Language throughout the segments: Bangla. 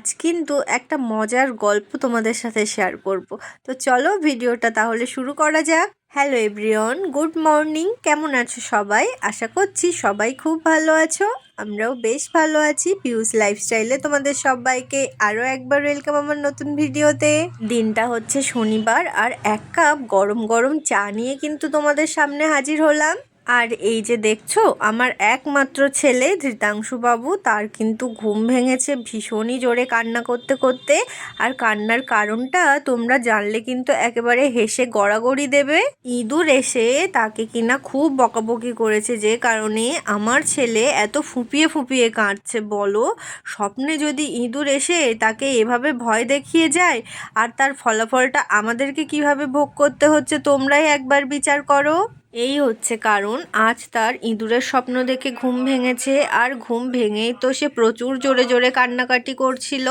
আজ কিন্তু একটা মজার গল্প তোমাদের সাথে শেয়ার করব। তো চলো ভিডিওটা তাহলে শুরু করা যাক। হ্যালো এভরিওন গুড মর্নিং কেমন আছো সবাই? আশা করছি সবাই খুব ভালো আছো। আমরাও বেশ ভালো আছি। পিউস লাইফস্টাইলে তোমাদের সবাইকে আরও একবার ওয়েলকাম আমার নতুন ভিডিওতে। দিনটা হচ্ছে শনিবার আর এক কাপ গরম গরম চা নিয়ে কিন্তু তোমাদের সামনে হাজির হলাম। আর এই যে দেখছ, আমার একমাত্র ছেলে ধৃতাংশু বাবু তার কিন্তু ঘুম ভেঙেছে, ভীষণই জোরে কান্না করতে করতে। আর কান্নার কারণটা তোমরা জানলে কিন্তু একেবারে হেসে গড়াগড়ি দেবে। ইঁদুর এসে তাকে কিনা খুব বকাবকি করেছে যে কারণে আমার ছেলে এত ফুপিয়ে ফুপিয়ে কাঁদছে, বলো। স্বপ্নে যদি ইঁদুর এসে তাকে এভাবে ভয় দেখিয়ে যায়, আর তার ফলাফলটা আমাদেরকে কীভাবে ভোগ করতে হচ্ছে তোমরাই একবার বিচার করো। এই হচ্ছে কারণ, আজ তার ইঁদুরের স্বপ্ন দেখে ঘুম ভেঙেছে আর ঘুম ভেঙেই তো সে প্রচুর জোরে জোরে কান্নাকাটি করছিল।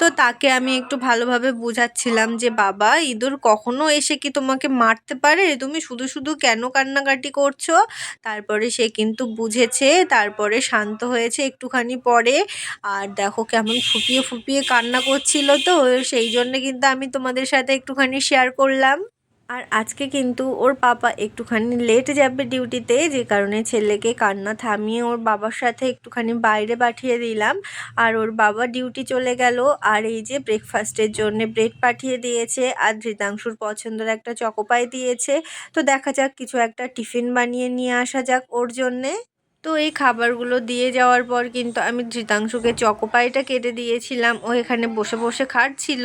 তো তাকে আমি একটু ভালোভাবে বুঝাচ্ছিলাম যে, বাবা, ইঁদুর কখনো এসে কি তোমাকে মারতে পারে? তুমি শুধু শুধু কেন কান্নাকাটি করছ? তারপরে সে কিন্তু বুঝেছে, তারপরে শান্ত হয়েছে একটুখানি পরে। আর দেখো কেমন ফুপিয়ে ফুপিয়ে কান্না করছিল তো, সেই জন্য কিন্তু আমি তোমাদের সাথে একটুখানি শেয়ার করলাম। আর আজকে কিন্তু ওর পাপা একটুখানি লেট যাবে ডিউটিতে যে কারণে ছেলেকে কান্না থামিয়ে ওর বাবার সাথে একটুখানি বাইরে পাঠিয়ে দিলাম। আর ওর বাবা ডিউটি চলে গেল, আর এই যে ব্রেকফাস্টের জন্য ব্রেড পাঠিয়ে দিয়েছে, আর ধৃতাংশুর পছন্দের একটা চকোপাই দিয়েছে। তো দেখা যাক, কিছু একটা টিফিন বানিয়ে নিয়ে আসা যাক ওর জন্যে। তো এই খাবারগুলো দিয়ে যাওয়ার পর কিন্তু আমি ধৃতাংশুকে চকোপাইটা কেটে দিয়েছিলাম। ও এখানে বসে বসে খাচ্ছিল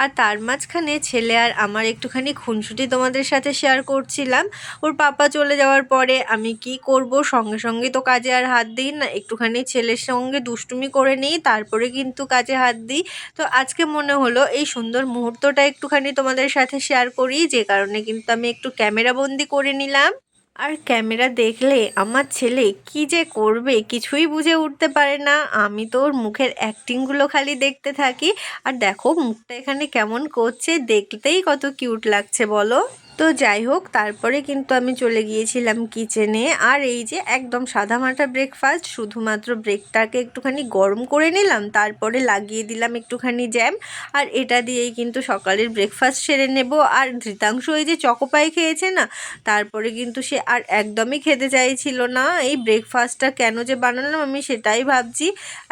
আর তার মাঝখানে ছেলে আর আমার একটুখানি খুনসুটি তোমাদের সাথে শেয়ার করছিলাম। ওর পাপা চলে যাওয়ার পরে আমি কি করব? সঙ্গে সঙ্গে তো কাজে আর হাত দিই না। একটুখানি ছেলের সঙ্গে দুষ্টুমি করে নিই, তারপরে কিন্তু কাজে হাত দিই। তো আজকে মনে হলো এই সুন্দর মুহূর্তটা একটুখানি তোমাদের সাথে শেয়ার করি। যে কারণে কিন্তু আমি একটু ক্যামেরাবন্দি করে নিলাম। আর ক্যামেরা দেখলে আমার ছেলে কি যে করবে কিছুই বুঝে উঠতে পারে না। আমি তো ওর মুখের অ্যাক্টিংগুলো খালি দেখতে থাকি। আর দেখো মুখটা এখানে কেমন করছে, দেখতেই কত কিউট লাগছে, বলো। তো যাই হোক, তারপরে কিন্তু আমি চলে গিয়েছিলাম কিচেনে আর এই যে একদম সাদা সাদামাটা ব্রেকফাস্ট শুধুমাত্র ব্রেকটাকে একটুখানি গরম করে নিলাম, তারপরে লাগিয়ে দিলাম একটুখানি জ্যাম আর এটা দিয়েই কিন্তু সকালের ব্রেকফাস্ট সেরে নেব। আর ধৃতাংশ ওই যে চকোপাই খেয়েছে না, তারপরে কিন্তু সে আর একদমই খেতে চাইছিল না। এই ব্রেকফাস্টটা কেন যে বানালাম আমি সেটাই ভাবছি।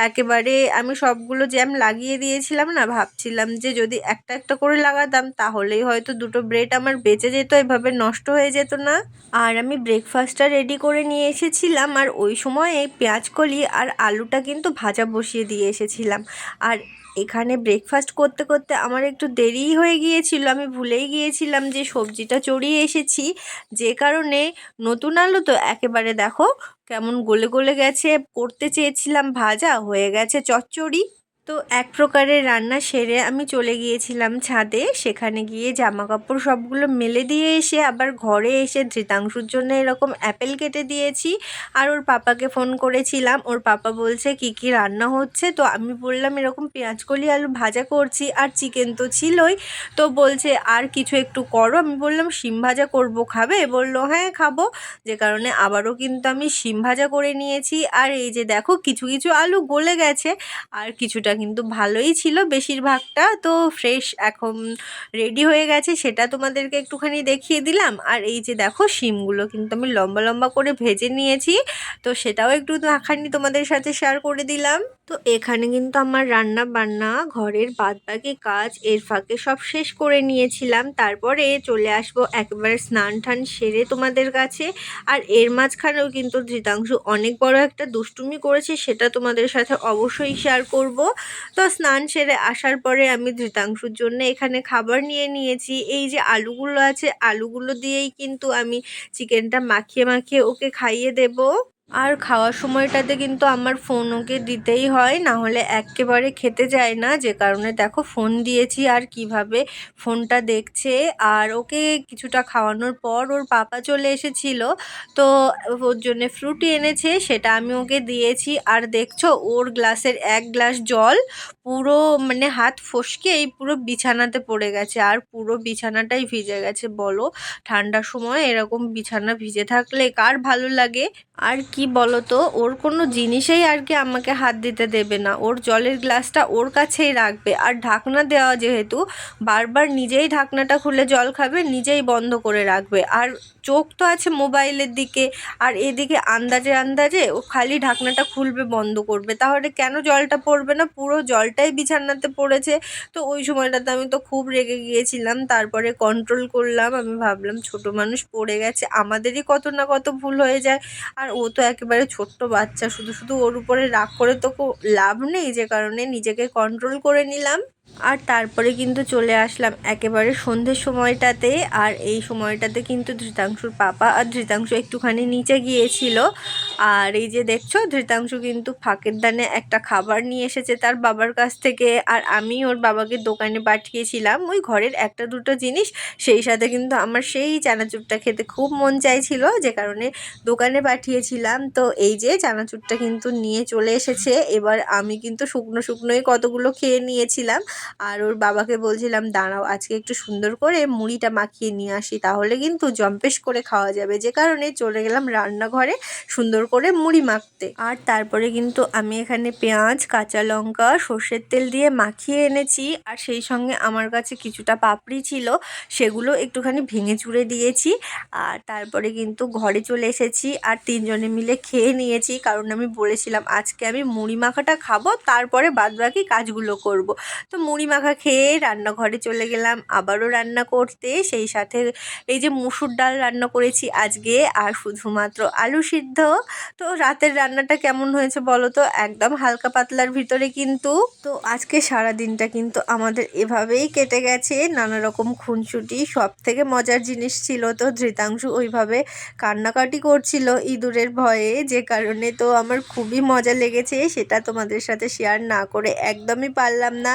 একেবারে আমি সবগুলো জ্যাম লাগিয়ে দিয়েছিলাম না, ভাবছিলাম যে যদি একটা একটা করে লাগাতাম, তাহলেই হয়তো দুটো ব্রেড আমার বেঁচে যেত এভাবে নষ্ট হয়ে যেত না। আর আমি ব্রেকফাস্টটা রেডি করে নিয়ে এসেছিলাম। আর ওই সময় এই পেঁয়াজকলি আর আলুটা কিন্তু ভাজা বসিয়ে দিয়ে এসেছিলাম। আর এখানে ব্রেকফাস্ট করতে করতে আমার একটু দেরিই হয়ে গিয়েছিল। আমি ভুলেই গিয়েছিলাম যে সবজিটা চড়িয়ে এসেছি। যে কারণে নতুন আলু তো একেবারে দেখো কেমন গলে গলে গেছে। করতে চেয়েছিলাম ভাজা, হয়ে গেছে চচ্চড়ি। তো এক প্রকারের রান্না সেরে আমি চলে গিয়েছিলাম ছাদে। সেখানে গিয়ে জামা কাপড় সবগুলো মেলে দিয়ে এসে আবার ঘরে এসে ধৃতাংশুর জন্য এরকম অ্যাপেল কেটে দিয়েছি। আর ওর পাপাকে ফোন করেছিলাম। ওর পাপা বলছে, কি কি রান্না হচ্ছে? তো আমি বললাম, এরকম পেঁয়াজকলি আলু ভাজা করছি, আর চিকেন তো ছিলই। তো বলছে, আর কিছু একটু করো। আমি বললাম, শিম ভাজা করব, খাবে? বলল হ্যাঁ খাব। যে কারণে আবারও কিন্তু আমি শিম ভাজা করে নিয়েছি। আর এই যে দেখো, কিছু কিছু আলু গলে গেছে। আর কিছুটা কিন্তু ভালোই ছিল বেশিরভাগটা। তো ফ্রেশ এখন রেডি হয়ে গেছে, সেটা তোমাদেরকে একটুখানি দেখিয়ে দিলাম। আর এই যে দেখো, শিমগুলো কিন্তু আমি লম্বা লম্বা করে ভেজে নিয়েছি। তো সেটাও একটু খানি তোমাদের সাথে শেয়ার করে দিলাম। তো এখানে কিন্তু আমার রান্না বান্না ঘরের বাদবাকি কাজ, এর ফাঁকে সব শেষ করে নিয়েছিলাম। তারপরে চলে আসব একবারে স্নান টান সেরে তোমাদের কাছে। আর এর মাঝখানেও কিন্তু ধৃতাংশু অনেক বড় একটা দুষ্টুমি করেছে, সেটা তোমাদের সাথে অবশ্যই শেয়ার করব। তো স্নান সেরে আসার পরে আমি ধৃতাংশুর জন্য এখানে খাবার নিয়ে নিয়েছি। এই যে আলুগুলো আছে, আলুগুলো দিয়েই কিন্তু আমি চিকেনটা মাখিয়ে মাখিয়ে ওকে খাইয়ে দেবো। আর খাওয়ার সময়টাতে কিন্তু আমার ফোন ওকে দিতেই হয় না হলে একেবারে খেতে যায় না। যে কারণে দেখো ফোন দিয়েছি আর কীভাবে ফোনটা দেখছে। আর ওকে কিছুটা খাওয়ানোর পর ওর পাপা চলে এসেছিল, তো ওর জন্যে ফ্রুটি এনেছে, সেটা আমি ওকে দিয়েছি। আর দেখছ ওর গ্লাসের এক গ্লাস জল পুরো মানে হাত ফসকে এই পুরো বিছানাতে পড়ে গেছে। আর পুরো বিছানাটাই ভিজে গেছে, বলো। ঠান্ডার সময় এরকম বিছানা ভিজে থাকলে কার ভালো লাগে? আর কি কি বলতো? ওর কোনো জিনিসেই আর কি আমাকে হাত দিতে দেবে না। ওর জলের গ্লাসটা ওর কাছেই রাখবে। আর ঢাকনা দেওয়া যেহেতু, বারবার নিজেই ঢাকনাটা খুলে জল খাবে, নিজেই বন্ধ করে রাখবে। আর চোখ তো আছে মোবাইলের দিকে, আর এদিকে আন্দাজে আন্দাজে ও খালি ঢাকনাটা খুলবে, বন্ধ করবে। তাহলে কেন জলটা পড়বে না? পুরো জলটাই বিছানাতে পড়েছে। তো ওই সময়টাতে আমি তো খুব রেগে গিয়েছিলাম। তারপরে কন্ট্রোল করলাম। আমি ভাবলাম ছোট মানুষ পড়ে গেছে। আমাদেরই কত না কত ভুল হয়ে যায়। আর ও তো একেবারে ছোট্ট বাচ্চা, শুধু শুধু ওর উপরে রাগ করে তো লাভ নেই, যে কারণে নিজেকে কন্ট্রোল করে নিলাম। আর তারপরে কিন্তু চলে আসলাম একেবারে সন্ধ্যের সময়টাতে, আর এই সময়টাতে কিন্তু ধৃতাংশুর পাপা আর ধৃতাংশু একটুখানি নিচে গিয়েছিল। আর এই যে দেখছ, ধৃতাংশু কিন্তু ফাঁকের দানে একটা খাবার নিয়ে এসেছে তার বাবার কাছ থেকে। আর আমি ওর বাবাকে দোকানে পাঠিয়েছিলাম, ওই ঘরের একটা দুটো জিনিস, সেই সাথে কিন্তু আমার সেই চানাচুরটা খেতে খুব মন চাইছিল, যে কারণে দোকানে পাঠিয়েছিলাম। তো এই যে চানাচুরটা কিন্তু নিয়ে চলে এসেছে। এবার আমি কিন্তু শুকনো শুকনোই কতগুলো খেয়ে নিয়েছিলাম। আর ওর বাবাকে বলছিলাম, দাঁড়াও, আজকে একটু সুন্দর করে মুড়িটা মাখিয়ে নিয়ে আসি, তাহলে কিন্তু জম্পেশ করে খাওয়া যাবে। যে কারণে চলে গেলাম রান্নাঘরে সুন্দর করে মুড়ি মাখতে। আর তারপরে কিন্তু আমি এখানে পেঁয়াজ, কাঁচা লঙ্কা, সর্ষের তেল দিয়ে মাখিয়ে এনেছি। আর সেই সঙ্গে আমার কাছে কিছুটা পাপড়ি ছিল, সেগুলো একটুখানি ভেঙে চুড়ে দিয়েছি। আর তারপরে কিন্তু ঘরে চলে এসেছি আর তিনজনে মিলে খেয়ে নিয়েছি। কারণ আমি বলেছিলাম, আজকে আমি মুড়ি মাখাটা খাব, তারপরে বাদবাকি কাজগুলো করব। তো মুড়ি মাখা খেয়ে রান্নাঘরে চলে গেলাম। আবারও রান্না করতে। সেই সাথে এই যে মুসুর ডাল রান্না করেছি আজকে, আর শুধুমাত্র আলু সিদ্ধ। তো রাতের রান্নাটা কেমন হয়েছে বলো তো? একদম হালকা পাতলার ভিতরে কিন্তু। তো আজকে সারা দিনটা কিন্তু আমাদের এভাবেই কেটে গেছে। নানা রকম খুনসুটি সব থেকে মজার জিনিস ছিল তো ধৃতাংশু ওইভাবে কান্নাকাটি করছিল ইঁদুরের ভয়ে। যে কারণে তো আমার খুবই মজা লেগেছে, সেটা তোমাদের সাথে শেয়ার না করে একদমই পারলাম না।